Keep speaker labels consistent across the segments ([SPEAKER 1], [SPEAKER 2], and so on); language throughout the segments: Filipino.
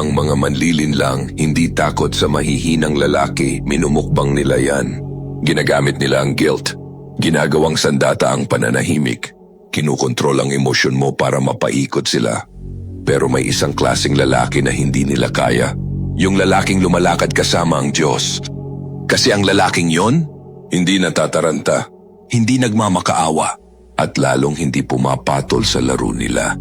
[SPEAKER 1] Ang mga manlilin lang, hindi takot sa mahihinang lalaki, minumukbang nila yan. Ginagamit nila ang guilt. Ginagawang sandata ang pananahimik. Kinukontrol ang emosyon mo para mapaikot sila. Pero may isang klasing lalaki na hindi nila kaya. Yung lalaking lumalakad kasama ang Diyos. Kasi ang lalaking yon, hindi natataranta, hindi nagmamakaawa, at lalong hindi pumapatol sa laro nila.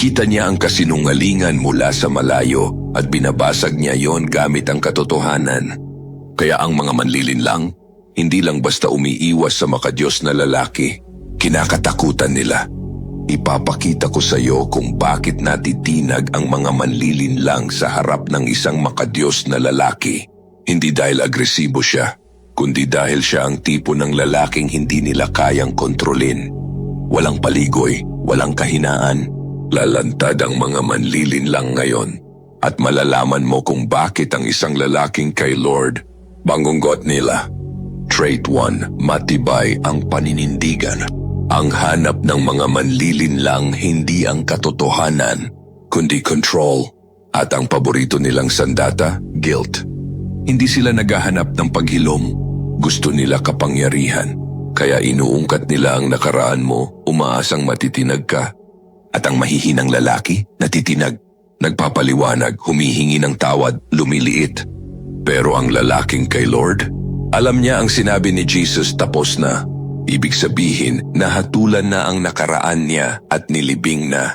[SPEAKER 1] Kita niya ang kasinungalingan mula sa malayo at binabasag niya yon gamit ang katotohanan. Kaya ang mga manlilin lang, hindi lang basta umiiwas sa makadiyos na lalaki, kinakatakutan nila. Ipapakita ko sa iyo kung bakit natitinag ang mga manlilin lang sa harap ng isang makadiyos na lalaki. Hindi dahil agresibo siya, kundi dahil siya ang tipo ng lalaking hindi nila kayang kontrolin. Walang paligoy, walang kahinaan. Lalantad ang mga manlilin lang ngayon at malalaman mo kung bakit ang isang lalaking kay Lord bangunggot nila. Trait 1, matibay ang paninindigan. Ang hanap ng mga manlilin lang hindi ang katotohanan, kundi control. At ang paborito nilang sandata, guilt. Hindi sila naghahanap ng paghilom, gusto nila kapangyarihan. Kaya inuungkat nila ang nakaraan mo, umaasang matitinag ka. At ang mahihinang lalaki, natitinag, nagpapaliwanag, humihingi ng tawad, lumiliit. Pero ang lalaking kay Lord, alam niya ang sinabi ni Jesus tapos na. Ibig sabihin, nahatulan na ang nakaraan niya at nilibing na.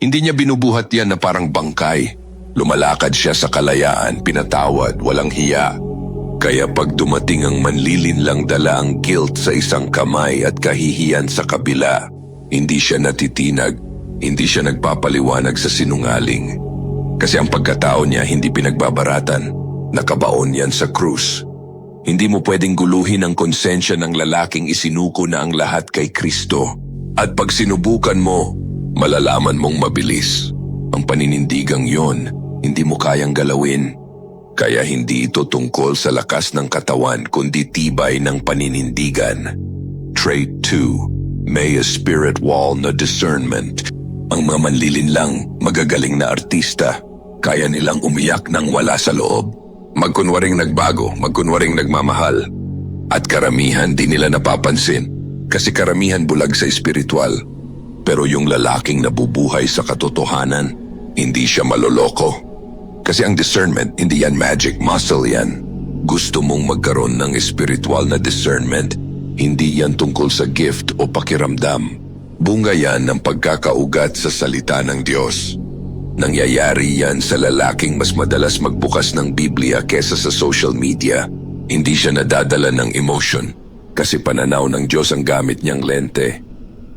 [SPEAKER 1] Hindi niya binubuhat yan na parang bangkay. Lumalakad siya sa kalayaan, pinatawad, walang hiya. Kaya pag dumating ang manlilin lang dala ang guilt sa isang kamay at kahihiyan sa kabila, hindi siya natitinag, hindi siya nagpapaliwanag sa sinungaling. Kasi ang pagkatao niya hindi pinagbabaratan, nakabaon yan sa krus. Hindi mo pwedeng guluhin ang konsensya ng lalaking isinuko na ang lahat kay Kristo. At pag sinubukan mo, malalaman mong mabilis. Ang paninindigang yon, hindi mo kayang galawin. Kaya hindi ito tungkol sa lakas ng katawan kundi tibay ng paninindigan. Trait 2. May a spirit wall na discernment. Ang mga manlilin lang, magagaling na artista. Kaya nilang umiyak ng wala sa loob. Magkunwaring nagbago, magkunwaring nagmamahal. At karamihan di nila napapansin kasi karamihan bulag sa espiritual. Pero yung lalaking nabubuhay sa katotohanan, hindi siya maloloko. Kasi ang discernment, hindi yan magic muscle yan. Gusto mong magkaroon ng spiritual na discernment, hindi yan tungkol sa gift o pakiramdam. Bunga yan ng pagkakaugat sa salita ng Diyos. Nangyayari yan sa lalaking mas madalas magbukas ng Biblia kesa sa social media. Hindi siya nadadala ng emotion kasi pananaw ng Diyos ang gamit niyang lente.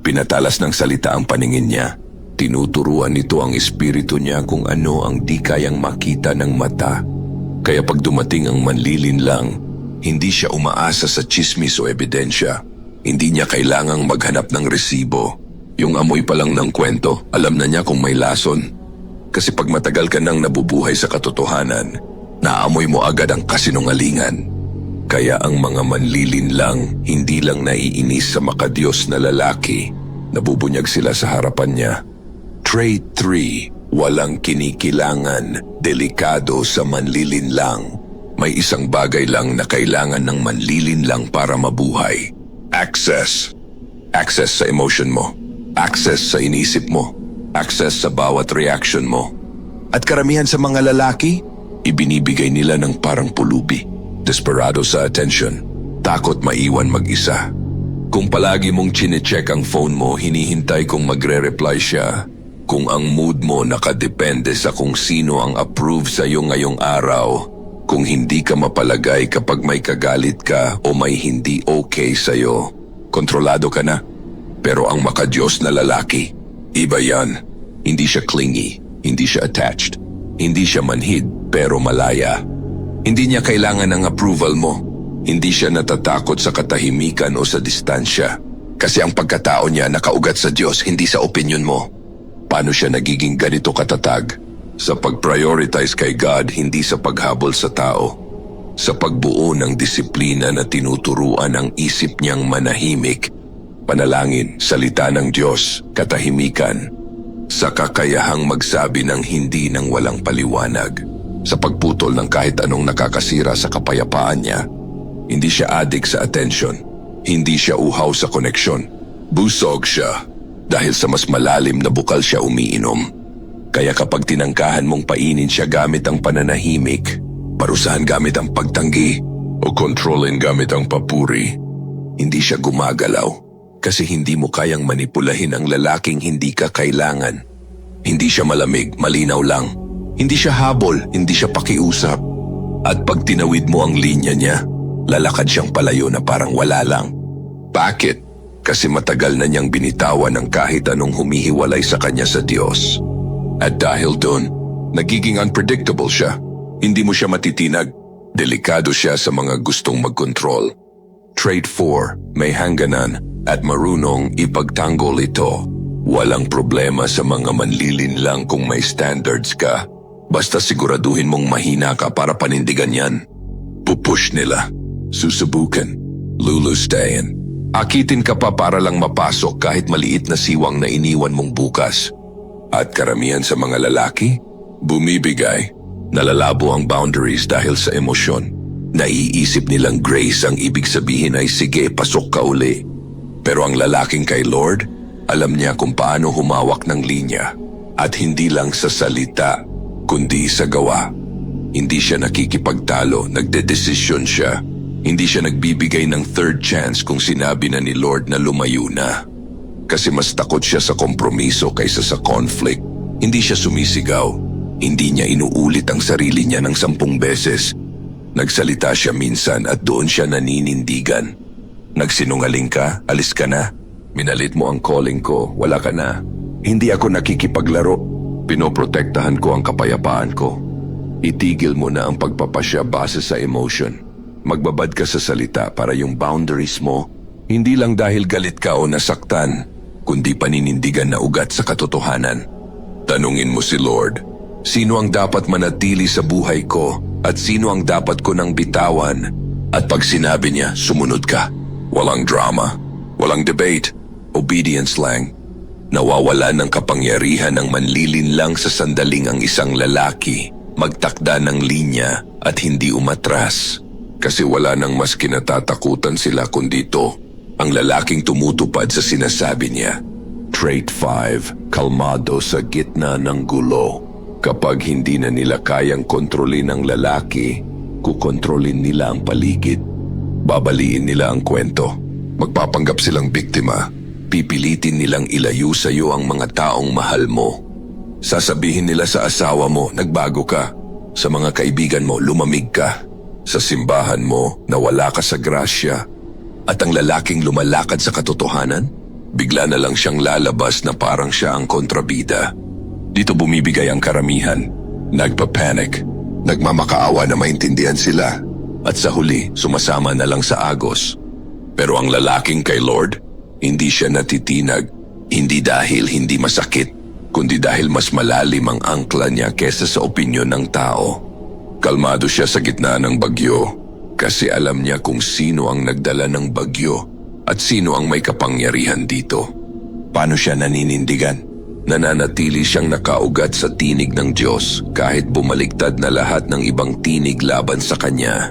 [SPEAKER 1] Pinatalas ng salita ang paningin niya. Tinuturuan nito ang espiritu niya kung ano ang di kayang makita ng mata. Kaya pag dumating ang manlilin lang, hindi siya umaasa sa chismis o ebidensya. Hindi niya kailangang maghanap ng resibo. Yung amoy pa lang ng kwento, alam na niya kung may lason. Kasi pag matagal ka nang nabubuhay sa katotohanan, naamoy mo agad ang kasinungalingan. Kaya ang mga manlilin lang, hindi lang naiinis sa makadiyos na lalaki, nabubunyag sila sa harapan niya. Trait 3, walang kinikilangan, delikado sa manlilin lang. May isang bagay lang na kailangan ng manlilin lang para mabuhay. Access. Access sa emotion mo. Access sa inisip mo access sa bawat reaction mo. At karamihan sa mga lalaki, ibinibigay nila ng parang pulubi, desperado sa attention, takot maiwan mag-isa. Kung palagi mong chinecheck ang phone mo, hinihintay kung magre-reply siya. Kung ang mood mo nakadepende sa kung sino ang approve sa iyo ngayong araw. Kung hindi ka mapalagay kapag may kagalit ka o may hindi okay sa iyo. Kontrolado ka na. Pero ang makadiyos na lalaki, Iba yan. Hindi siya clingy, hindi siya attached, hindi siya manhid pero malaya. Hindi niya kailangan ng approval mo. Hindi siya natatakot sa katahimikan o sa distansya. Kasi ang pagkatao niya nakaugat sa Diyos, hindi sa opinion mo. Paano siya nagiging ganito katatag? Sa pag-prioritize kay God, hindi sa paghabol sa tao. Sa pagbuo ng disiplina na tinuturuan ang isip niyang manahimik panalangin, salita ng Diyos, katahimikan. sa kakayahang magsabi ng hindi ng walang paliwanag, sa pagputol ng kahit anong nakakasira sa kapayapaan niya. Hindi siya adik sa attention, hindi siya uhaw sa koneksyon. Busog siya dahil sa mas malalim na bukal siya umiinom. Kaya kapag tinangkahan mong painin siya gamit ang pananahimik, parusahan gamit ang pagtanggi, o kontrolin gamit ang papuri, hindi siya gumagalaw kasi hindi mo kayang manipulahin ang lalaking hindi ka kailangan. Hindi siya malamig, malinaw lang. Hindi siya habol, hindi siya pakiusap. At pag tinawid mo ang linya niya, lalakad siyang palayo na parang wala lang. Bakit? Kasi matagal na niyang binitawan ng kahit anong humihiwalay sa kanya sa Diyos. At dahil doon, nagiging unpredictable siya. Hindi mo siya matitinag. Delikado siya sa mga gustong magkontrol. Trait 4, may hangganan at marunong ipagtanggol ito. Walang problema sa mga manlilin lang kung may standards ka. Basta siguraduhin mong mahina ka para panindigan yan. Pupush nila. Susubukan. Lulustayan. Akitin ka pa para lang mapasok kahit maliit na siwang na iniwan mong bukas. At karamihan sa mga lalaki, bumibigay. Nalalabo ang boundaries dahil sa emosyon. Naiisip nilang grace ang ibig sabihin ay sige, pasok ka uli. Pero ang lalaking kay Lord, alam niya kung paano humawak ng linya. At hindi lang sa salita, kundi sa gawa. Hindi siya nakikipagtalo, nagdedesisyon siya. Hindi siya nagbibigay ng third chance kung sinabi na ni Lord na lumayo na. Kasi mas takot siya sa kompromiso kaysa sa conflict. Hindi siya sumisigaw. Hindi niya inuulit ang sarili niya ng sampung beses. Nagsalita siya minsan at doon siya naninindigan. Nagsinungaling ka, alis ka na. Minalit mo ang calling ko, wala ka na. Hindi ako nakikipaglaro. Pinoprotektahan ko ang kapayapaan ko. Itigil mo na ang pagpapasya base sa emotion. Magbabad ka sa salita para yung boundaries mo, hindi lang dahil galit ka o nasaktan, kundi paninindigan na ugat sa katotohanan. Tanungin mo si Lord, sino ang dapat manatili sa buhay ko at sino ang dapat ko nang bitawan? At pag sinabi niya, sumunod ka. Walang drama, walang debate, obedience lang. Nawawala ng kapangyarihan ng manlilin lang sa sandaling ang isang lalaki, magtakda ng linya at hindi umatras. Kasi wala nang mas kinatatakutan sila kundi ito, ang lalaking tumutupad sa sinasabi niya. Trait 5, kalmado sa gitna ng gulo. Kapag hindi na nila kayang kontrolin ang lalaki, kukontrolin nila ang paligid. Babaliin nila ang kwento. Magpapanggap silang biktima. Pipilitin nilang ilayo sa iyo ang mga taong mahal mo. Sasabihin nila sa asawa mo, nagbago ka. Sa mga kaibigan mo, lumamig ka. Sa simbahan mo, nawala ka sa grasya. At ang lalaking lumalakad sa katotohanan, bigla na lang siyang lalabas na parang siya ang kontrabida. Dito bumibigay ang karamihan. Nagpa-panic. Nagmamakaawa na maintindihan sila. At sa huli, sumasama na lang sa agos. Pero ang lalaking kay Lord, hindi siya natitinag. Hindi dahil hindi masakit, kundi dahil mas malalim ang angkla niya kesa sa opinyon ng tao. Kalmado siya sa gitna ng bagyo kasi alam niya kung sino ang nagdala ng bagyo at sino ang may kapangyarihan dito. Paano siya naninindigan? Nananatili siyang nakaugat sa tinig ng Diyos kahit bumaligtad na lahat ng ibang tinig laban sa kanya.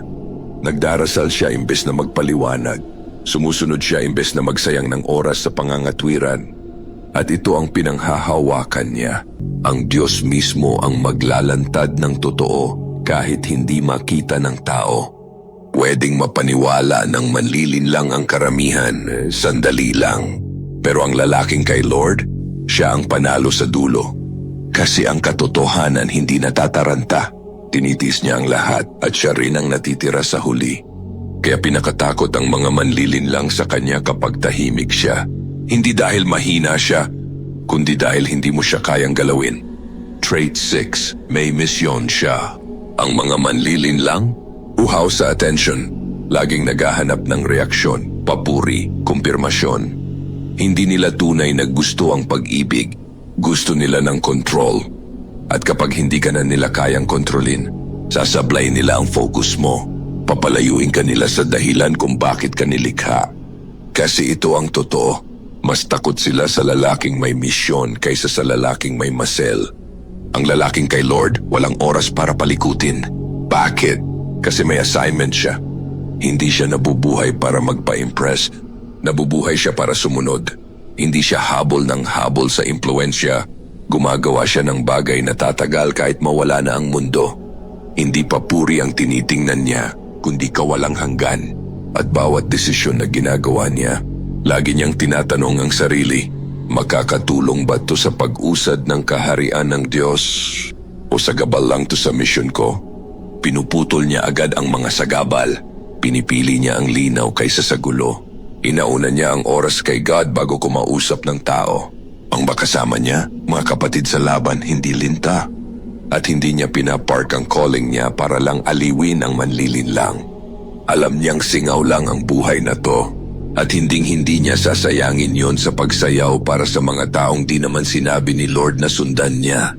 [SPEAKER 1] Nagdarasal siya imbes na magpaliwanag. Sumusunod siya imbes na magsayang ng oras sa pangangatwiran. At ito ang pinanghahawakan niya. Ang Diyos mismo ang maglalantad ng totoo kahit hindi makita ng tao. Pwedeng mapaniwala ng manlilin lang ang karamihan, sandali lang. Pero ang lalaking kay Lord, siya ang panalo sa dulo. Kasi ang katotohanan hindi natataranta. Tinitis niya ang lahat at siya rin ang natitira sa huli. Kaya pinakatakot ang mga manlilin lang sa kanya kapag tahimik siya. Hindi dahil mahina siya, kundi dahil hindi mo siya kayang galawin. Trait 6, may misyon siya. Ang mga manlilin lang, uhaw sa attention, laging naghahanap ng reaksyon, papuri, kumpirmasyon. Hindi nila tunay na gusto ang pag-ibig, gusto nila ng control. At kapag hindi ka na nila kayang kontrolin, sasablay nila ang focus mo. Papalayuin ka nila sa dahilan kung bakit ka nilikha. Kasi ito ang totoo, Mas takot sila sa lalaking may misyon kaysa sa lalaking may masel. Ang lalaking kay Lord, walang oras para palikutin. Bakit? Kasi may assignment siya. Hindi siya nabubuhay para magpa-impress. Nabubuhay siya para sumunod. Hindi siya habol ng habol sa impluensya. Gumagawa siya ng bagay na tatagal kahit mawala na ang mundo. Hindi papuri ang tinitingnan niya, kundi kawalang hanggan. At bawat desisyon na ginagawa niya, lagi niyang tinatanong ang sarili, makakatulong ba to sa pag-usad ng kaharian ng Diyos? O sa gabal lang to sa mission ko? Pinuputol niya agad ang mga sagabal. Pinipili niya ang linaw kaysa sa gulo. Inauna niya ang oras kay God bago kumausap ng tao. Ang makasama niya, mga kapatid sa laban, hindi linta. At hindi niya pinapark ang calling niya para lang aliwin ang manlilinlang. Alam niyang singaw lang ang buhay na to. At hinding-hindi niya sasayangin yon sa pagsayaw para sa mga taong di naman sinabi ni Lord na sundan niya.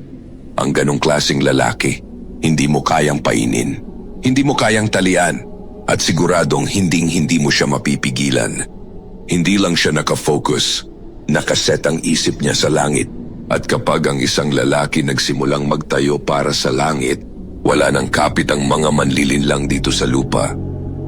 [SPEAKER 1] Ang ganong klasing lalaki, hindi mo kayang painin. Hindi mo kayang talian. At siguradong hinding-hindi mo siya mapipigilan. Hindi lang siya nakafocus. Nakaset ang isip niya sa langit. At kapag ang isang lalaki nagsimulang magtayo para sa langit, wala nang kapit ang mga manlilinlang dito sa lupa.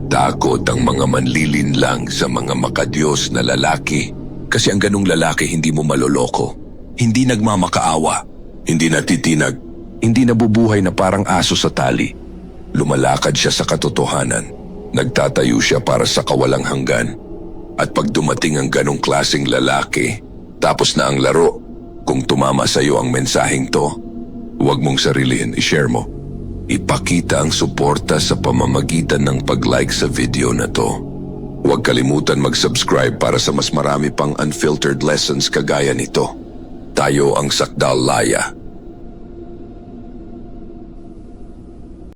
[SPEAKER 1] Takot ang mga manlilinlang sa mga makadiyos na lalaki. Kasi ang ganong lalaki hindi mo maloloko. Hindi nagmamakaawa. Hindi natitinag. Hindi nabubuhay na parang aso sa tali. Lumalakad siya sa katotohanan. Nagtatayo siya para sa kawalang hanggan. At pag dumating ang ganong klasing lalaki, tapos na ang laro, kung tumama sa iyo ang mensaheng to, huwag mong sarilihin, i-share mo. Ipakita ang suporta sa pamamagitan ng pag-like sa video na to. Huwag kalimutan mag-subscribe para sa mas marami pang unfiltered lessons kagaya nito. Tayo ang Sakdal Laya